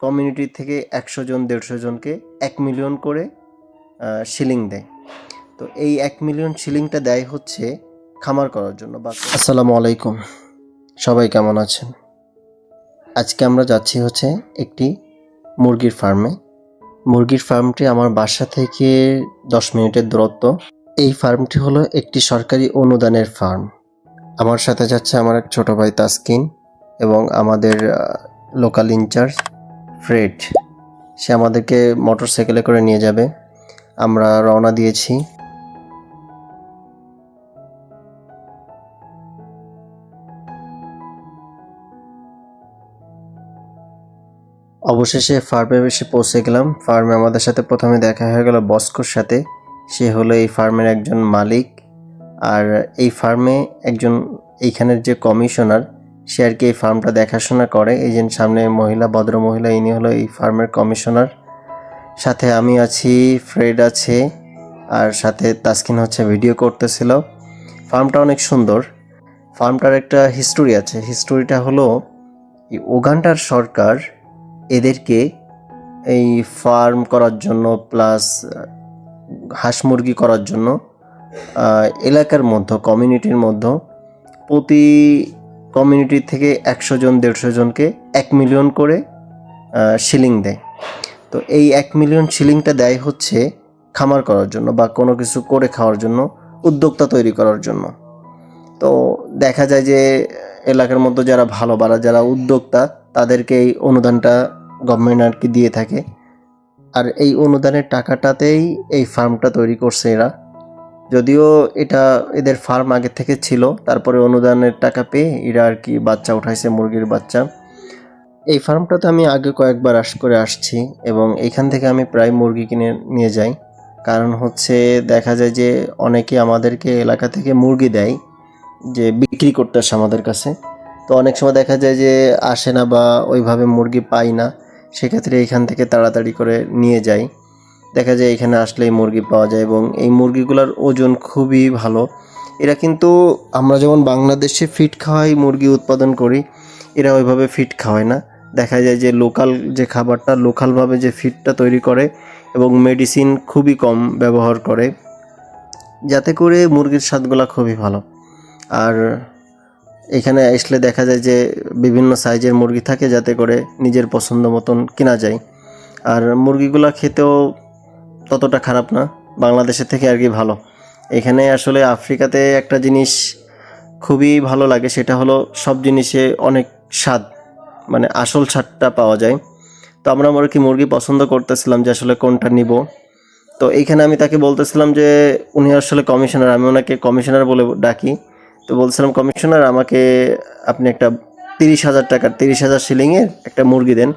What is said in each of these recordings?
Community থেকে একশো জন, দেড়শো জনকে এক মিলিয়ন করে শিলিং দেয়। তো এই এক মিলিয়ন শিলিংটা দেয় হচ্ছে খামার করার জন্য বা আসসালামু আলাইকুম। সবাই কেমন আছেন? আজকে আমরা যাচ্ছি হচ্ছে একটি মুরগির ফার্মে। মুরগির ফার্মটি আমার বাসা থেকে দশ মিনিটের দূরত্ব। এই ফার্মটি হলো একটি সরকারি অনুদানের ফার্ম। আমার সাথে যাচ্ছে আমার এক ছোট ভাই তাসকিন এবং আমাদের লোকাল ইনচার্জ ফ্রেড সে আমাদেরকে মোটর সাইকেলে করে নিয়ে যাবে। আমরা রওনা দিয়েছি। অবশেষে ফার্মে এসে পৌঁছে গেলাম। ফার্মে আমাদের সাথে প্রথমে দেখা হয়ে গেল বস্কোর সাথে। সে হলো এই ফার্মের একজন মালিক। আর এই ফার্মে একজন, এইখানের যে কমিশনার সে আর কি এই ফার্মটা দেখাশোনা করে। এই যে সামনে মহিলা, ভদ্র মহিলা, ইনি হলো এই ফার্মের কমিশনার। সাথে আমি আছি, ফ্রেড আছে, আর সাথে তাসকিন হচ্ছে ভিডিও করতেছিল। ফার্মটা অনেক সুন্দর। ফার্মটার একটা হিস্টোরি আছে। হিস্টোরিটা হলো, এই উগান্ডার সরকার এদেরকে এই ফার্ম করার জন্য প্লাস হাঁস মুরগি করার জন্য এলাকার মধ্যে কমিউনিটির মধ্যে প্রতি কমিউনিটি থেকে একশো জন, দেড়শো জনকে এক মিলিয়ন করে শিলিং দেয়। তো এই এক মিলিয়ন শিলিংটা দেয় হচ্ছে খামার করার জন্য বা কোনো কিছু করে খাওয়ার জন্য, উদ্যোক্তা তৈরি করার জন্য। তো দেখা যায় যে এলাকার মধ্যে যারা ভালো বাড়া যারা উদ্যোক্তা, তাদেরকে এই অনুদানটা গভর্নমেন্ট আর কি দিয়ে থাকে। আর এই অনুদানের টাকাটাতেই এই ফার্মটা তৈরি করছে এরা। যদিও এটা এদের ফার্ম আগে থেকে ছিল, তারপরে অনুদানের টাকা পেয়ে এরা আর কি বাচ্চা উঠাইছে, মুরগির বাচ্চা। এই ফার্মটাতে আমি আগে কয়েকবার আস করে আসছি এবং এখান থেকে আমি প্রায় মুরগি কিনে নিয়ে যাই। কারণ হচ্ছে দেখা যায় যে অনেকে আমাদেরকে এলাকা থেকে মুরগি দেয়, যে বিক্রি করতে আসে আমাদের কাছে। তো অনেক সময় দেখা যায় যে আসে না বা ওইভাবে মুরগি পাই না, সেক্ষেত্রে এখান থেকে তাড়াতাড়ি করে নিয়ে যাই। দেখা যায় এখানে আসলেই মুরগি পাওয়া যায় এবং এই মুরগিগুলোর ওজন খুবই ভালো। এরা কিন্তু আমরা যেমন বাংলাদেশে ফিট খাওয়াই, মুরগি উৎপাদন করি, এরা ওইভাবে ফিট খাওয়ায় না। দেখা যায় যে লোকাল যে খাবারটা, লোকালভাবে যে ফিডটা তৈরি করে এবং মেডিসিন খুবই কম ব্যবহার করে, যাতে করে মুরগির স্বাদগুলো খুবই ভালো। আর এখানে আসলে দেখা যায় যে বিভিন্ন সাইজের মুরগি থাকে যাতে করে নিজের পছন্দ মতন কেনা যায়। আর মুরগিগুলো খেতেও ততটা খারাপ না। বাংলাদেশের থেকে আর কি ভালো। এখানে আসলে আফ্রিকাতে একটা জিনিস খুবই ভালো লাগে, সেটা হলো সব জিনিসে অনেক স্বাদ মানে আসল স্বাদটা পাওয়া যায়। তো আমরা আমার কি মুরগি পছন্দ করতেছিলাম যে আসলে কোনটা নিব। তো এইখানে আমি তাকে বলতেছিলাম যে উনি আসলে কমিশনার, আমি ওনাকে কমিশনার বলে ডাকি। তো বলছিলাম, কমিশনার, আমাকে আপনি একটা তিরিশ হাজার টাকার, তিরিশ হাজার শিলিংয়ের একটা মুরগি দেন।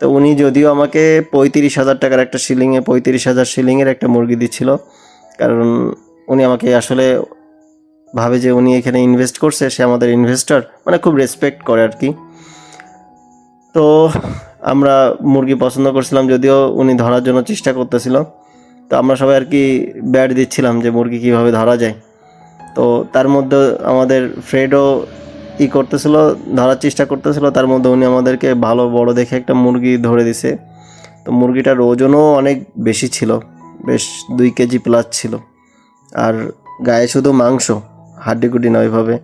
তো উনি যদিও আমাকে পঁয়ত্রিশ হাজার টাকার একটা শিলিংয়ে পঁয়ত্রিশ হাজার শিলিংয়ের একটা মুরগি দিচ্ছিল। কারণ উনি আমাকে আসলে ভাবে যে উনি এখানে ইনভেস্ট করছে, সে আমাদের ইনভেস্টর মানে খুব রেসপেক্ট করে আর কি। তো আমরা মুরগি পছন্দ করছিলাম, যদিও উনি ধরার জন্য চেষ্টা করতেছিল। তো আমরা সবাই আর কি ব্যাট দিচ্ছিলাম যে মুরগি কীভাবে ধরা যায়। তো তার মধ্যে আমাদের ফ্রেডও ই করতেছিল, ধরার চেষ্টা করতেছিল, তার মধ্যে উনি আমাদেরকে ভালো বড় দেখে একটা মুরগি ধরে দিছে। তো মুরগিটার ওজনও অনেক বেশি ছিল, বেশ দুই কেজি প্লাস ছিল। আর গায়ে শুধু মাংস হাড্ডিগুডি না ওইভাবে।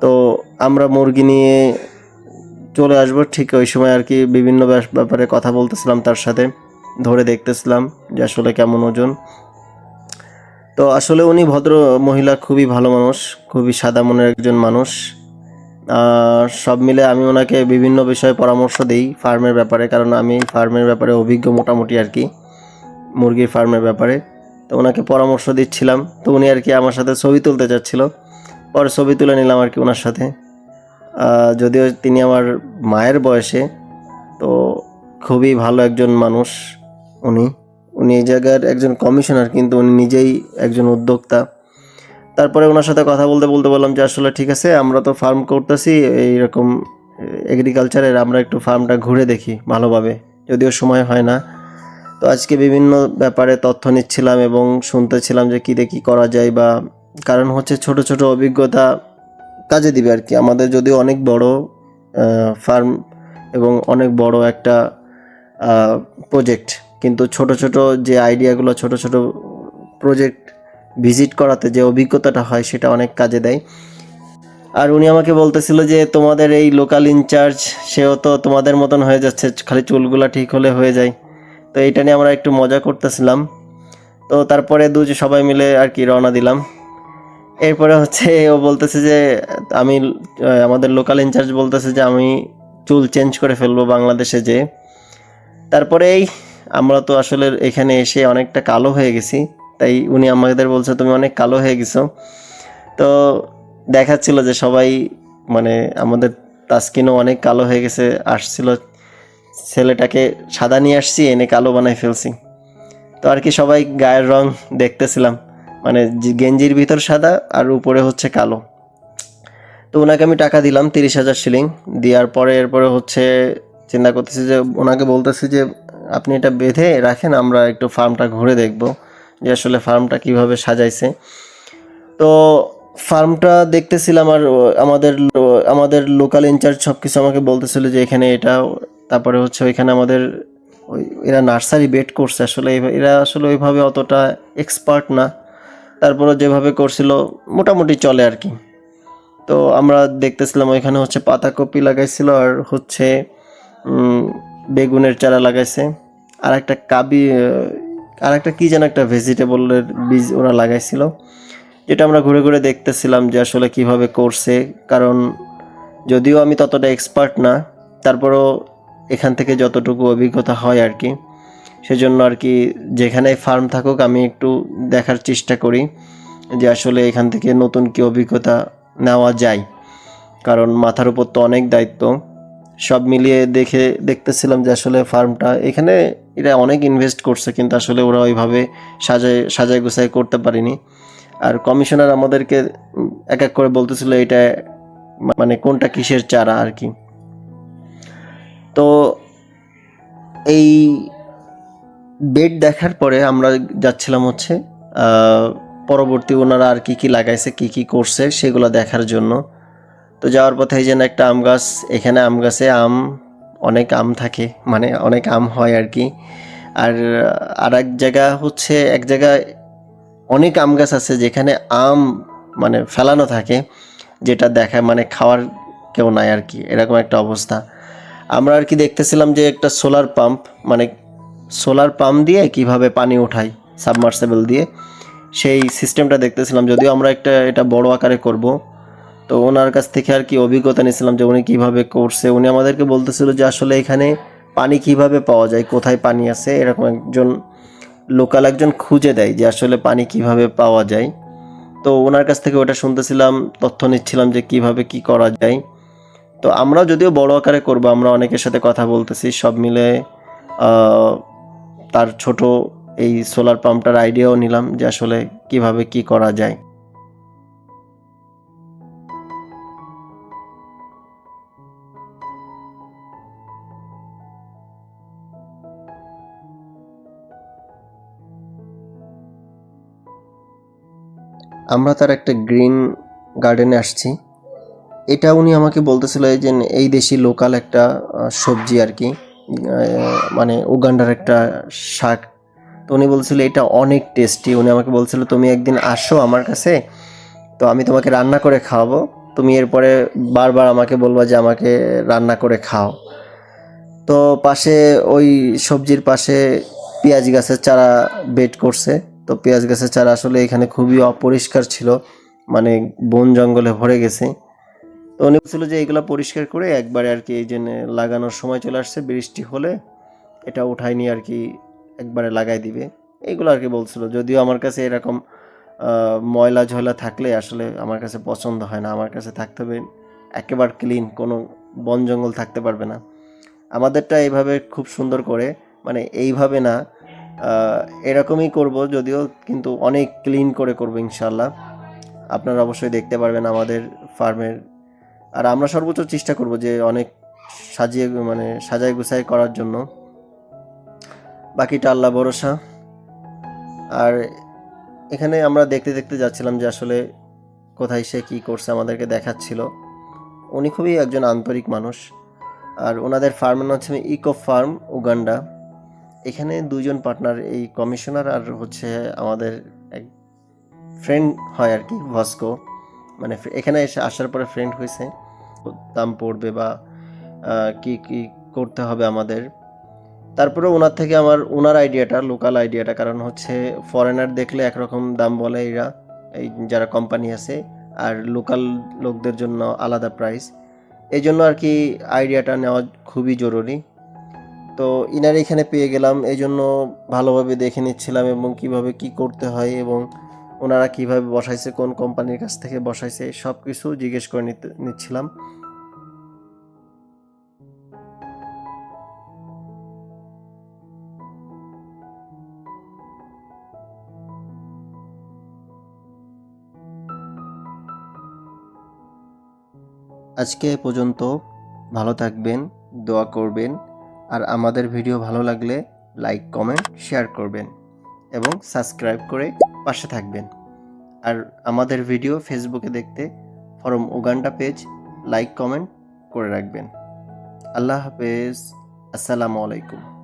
তো আমরা মুরগি নিয়ে চলে আসব, ঠিক ওই সময় আর কি বিভিন্ন ব্যাপারে কথা বলতেছিলাম তার সাথে, ধরে দেখতেছিলাম যে আসলে কেমন ওজন। তো আসলে উনি ভদ্র মহিলা, খুবই ভালো মানুষ, খুবই সাদা মনের একজন মানুষ। সব মিলে আমি ওনাকে বিভিন্ন বিষয়ে পরামর্শ দিই ফার্মের ব্যাপারে, কারণ আমি ফার্মের ব্যাপারে অভিজ্ঞ মোটামুটি আর কি, মুরগির ফার্মের ব্যাপারে। তো ওনাকে পরামর্শ দিচ্ছিলাম, তো উনি আর কি আমার সাথে ছবি তুলতে চাচ্ছিল। পরে ছবি তুলে নিলাম আর কি ওনার সাথে। যদিও তিনি আমার মায়ের বয়সে, তো খুবই ভালো একজন মানুষ উনি। উনি এই জায়গার একজন কমিশনার, কিন্তু উনি নিজেই একজন উদ্যোক্তা। তারপরে ওনার সাথে কথা বলতে বলতে বললাম যে, আসলে ঠিক আছে, আমরা তো ফার্ম করতেছি, এইরকম এগ্রিকালচারের আমরা একটু ফার্মটা ঘুরে দেখি ভালোভাবে, যদিও সময় হয় না। তো আজকে বিভিন্ন ব্যাপারে তথ্য নিচ্ছিলাম এবং শুনতেছিলাম যে কী দেখি করা যায় বা কারণ হচ্ছে ছোট ছোট অভিজ্ঞতা কাজে দিবে আর কি। আমাদের যদিও অনেক বড় ফার্ম এবং অনেক বড় একটা প্রজেক্ট কিন্তু ছোট ছোট যে আইডিয়াগুলো ছোট ছোট প্রজেক্ট ভিজিট করাতে যে অভিজ্ঞতাটা হয় সেটা অনেক কাজে দেয়। আর উনি আমাকে বলতেছিল যে তোমাদের এই লোকাল ইনচার্জ সেও তো তোমাদের মতন হয়ে যাচ্ছে, খালি চুলগুলা ঠিক হলে হয়ে যায়। তো এইটা নিয়ে আমরা একটু মজা করতেছিলাম। তো তারপরে দু সবাই মিলে আর কি রওনা দিলাম। এরপরে হচ্ছে ও বলতেছে যে, আমি আমাদের লোকাল ইনচার্জ বলতেছে যে, আমি চুল চেঞ্জ করে ফেলব বাংলাদেশে যে তারপরেই আমরা তো আসলে এখানে এসে অনেকটা কালো হয়ে গেছি। তাই উনি আমাদের বলছে, তুমি অনেক কালো হয়ে গেছো। তো দেখাচ্ছিল যে সবাই মানে আমাদের তাস্কিনও অনেক কালো হয়ে গেছে। আসছিল, ছেলেটাকে সাদা নিয়ে আসছি, এনে কালো বানাই ফেলছি। তো আর কি সবাই গায়ের রং দেখতেছিলাম। মানে গেঞ্জির ভিতর সাদা আর উপরে হচ্ছে কালো। তো ওনাকে আমি টাকা দিলাম, তিরিশ হাজার শিলিং। দেওয়ার পরে এরপরে হচ্ছে চিন্তা করতেছি যে ওনাকে বলতেছি যে, আপনি এটা বেঁধে রাখেন, আমরা একটু ফার্মটা ঘুরে দেখব। যে আসলে ফার্মটা কীভাবে সাজাইছে। তো ফার্মটা দেখতেছিলাম আর আমাদের আমাদের লোকাল ইনচার্জ সব কিছু আমাকে বলতেছিল যে এখানে এটা, তারপরে হচ্ছে ওইখানে আমাদের ওই, এরা নার্সারি বেড করছে আসলে এরা আসলে ওইভাবে অতটা এক্সপার্ট না। তারপরে যেভাবে করছিল, মোটামুটি চলে আর কি। তো আমরা দেখতেছিলাম ওইখানে হচ্ছে পাতাকপি লাগাইছিল আর হচ্ছে বেগুনের চারা লাগাইছে। আর একটা কাবি আর একটা কী যেন একটা ভেজিটেবলের বীজ ওরা লাগাইছিল, যেটা আমরা ঘুরে ঘুরে দেখতেছিলাম যে আসলে কীভাবে করছে। কারণ যদিও আমি ততটা এক্সপার্ট না, তারপরও এখান থেকে যতটুকু অভিজ্ঞতা হয় আর কি, সেজন্য আর কি যেখানে ফার্ম থাকুক আমি একটু দেখার চেষ্টা করি যে আসলে এখান থেকে নতুন কি অভিজ্ঞতা নেওয়া যায়। কারণ মাথার উপর তো অনেক দায়িত্ব। সব মিলিয়ে দেখে, দেখতেছিলাম যে আসলে ফার্মটা, এখানে এরা অনেক ইনভেস্ট করছে, কিন্তু আসলে ওরা ওইভাবে সাজায় সাজায় গুছাই করতে পারেনি। আর কমিশনার আমাদেরকে এক এক করে বলতেছিল এটা মানে কোনটা কিসের চারা আর কি। তো এই বেড দেখার পরে আমরা যাচ্ছিলাম হচ্ছে পরবর্তী ওনারা আর কি কি লাগাইছে, কি কি করছে, সেগুলো দেখার জন্য। তো যাওয়ার পথে এই যেন একটা আম গাছ, এখানে আম গাছে আম, অনেক আম থাকে মানে অনেক আম হয় আর কি। আর আর এক জায়গা হচ্ছে, এক জায়গায় অনেক আম গাছ আছে যেখানে আম মানে ফেলানো থাকে, যেটা দেখায় মানে খাওয়ার কেউ নাই আর কি, এরকম একটা অবস্থা। আমরা আর কি দেখতেছিলাম যে একটা সোলার পাম্প মানে সোলার পাম্প দিয়ে কীভাবে পানি ওঠায় সাবমার্সেবল দিয়ে, সেই সিস্টেমটা দেখতেছিলাম, যদিও আমরা একটা, এটা বড় আকারে করব তো ওনার কাছ থেকে আর কি অভিজ্ঞতা নিয়েছিলাম যে উনি কীভাবে করছে। উনি আমাদেরকে বলতেছিল যে আসলে এখানে পানি কীভাবে পাওয়া যায়, কোথায় পানি আছে, এরকম একজন লোকাল একজন খুঁজে দেয় যে আসলে পানি কীভাবে পাওয়া যায়। তো ওনার কাছ থেকে ওটা শুনতেছিলাম, তথ্য নিচ্ছিলাম যে কীভাবে কি করা যায়। তো আমরা যদিও বড় আকারে করব, আমরা অনেকের সাথে কথা বলতেছি, সব মিলে তার ছোট এই সোলার পাম্পটার আইডিয়াও নিলাম যে আসলে কীভাবে কি করা যায়। আমরা তার একটা গ্রিন গার্ডেনে আসছি। এটা উনি আমাকে বলতেছিল যে এই দেশি লোকাল একটা সবজি আর কি মানে উগান্ডার একটা শাক। তো উনি বলছিল এটা অনেক টেস্টি উনি আমাকে বলছিল, তুমি একদিন আসো আমার কাছে, তো আমি তোমাকে রান্না করে খাওয়াবো। তুমি এরপরে বারবার আমাকে বলবা যে আমাকে রান্না করে খাও। তো পাশে ওই সবজির পাশে পেঁয়াজ গাছের চারা বেড করছে। তো পেঁয়াজ গাছের চারা আসলে এখানে খুবই অপরিষ্কার ছিল। মানে বন জঙ্গলে ভরে গেছে। তো উনি বলছিল যে এগুলো পরিষ্কার করে একবারে আর কি এই জন্য লাগানোর সময় চলে আসছে, বৃষ্টি হলে এটা উঠাই নিয়ে আর কি একবারে লাগাই দিবে। এইগুলো আর কি বলছিল। যদিও আমার কাছে এরকম ময়লা ঝয়লা থাকলে আসলে আমার কাছে পছন্দ হয় না। আমার কাছে থাকতে হবে একেবারে ক্লিন কোনো বন জঙ্গল থাকতে পারবে না। আমাদেরটা এইভাবে খুব সুন্দর করে মানে এইভাবে না এরকমই করব, যদিও কিন্তু অনেক ক্লিন করে করব ইনশাল্লাহ আপনারা অবশ্যই দেখতে পারবেন আমাদের ফার্মের। আর আমরা সর্বোচ্চ চেষ্টা করব যে অনেক সাজিয়ে মানে সাজায় গুছাই করার জন্য। বাকিটা আল্লাহ ভরসা। আর এখানে আমরা দেখতে দেখতে যাচ্ছিলাম যে আসলে কোথায় সে কী করছে, আমাদেরকে দেখাচ্ছিল। উনি খুবই একজন আন্তরিক মানুষ। আর ওনাদের ফার্মের নাম হচ্ছে ইকো ফার্ম উগান্ডা। এখানে দুজন পার্টনার এই কমিশনার আর হচ্ছে আমাদের এক ফ্রেন্ড হয় আর কি ভস্কো মানে এখানে এসে আসার পরে ফ্রেন্ড হয়েছে। দাম পড়বে বা কি কি করতে হবে আমাদের। তারপরে ওনার থেকে আমার, ওনার আইডিয়াটা লোকাল আইডিয়াটা কারণ হচ্ছে ফরেনার দেখলে একরকম দাম বলে এরা, এই যারা কোম্পানি আছে। আর লোকাল লোকদের জন্য আলাদা প্রাইস এই জন্য আর কি আইডিয়াটা নেওয়া খুবই জরুরি। তো ইনার এখানে পেয়ে গেলাম এই জন্য ভালোভাবে দেখে নিচ্ছিলাম এবং কীভাবে কি করতে হয় এবং ওনারা কীভাবে বসাইছে, কোন কোম্পানির কাছ থেকে বসাইছে সব কিছু জিজ্ঞেস করে নিচ্ছিলাম। আজকে এ পর্যন্ত ভালো থাকবেন, দোয়া করবেন। আর আমাদের ভিডিও ভালো লাগলে লাইক, কমেন্ট, শেয়ার করবেন এবং সাবস্ক্রাইব করে পাশে থাকবেন। আর আমাদের ভিডিও ফেসবুকে দেখতে from Uganda page like, comment করে রাখবেন। আল্লাহ হাফেজ। আসসালামু আলাইকুম।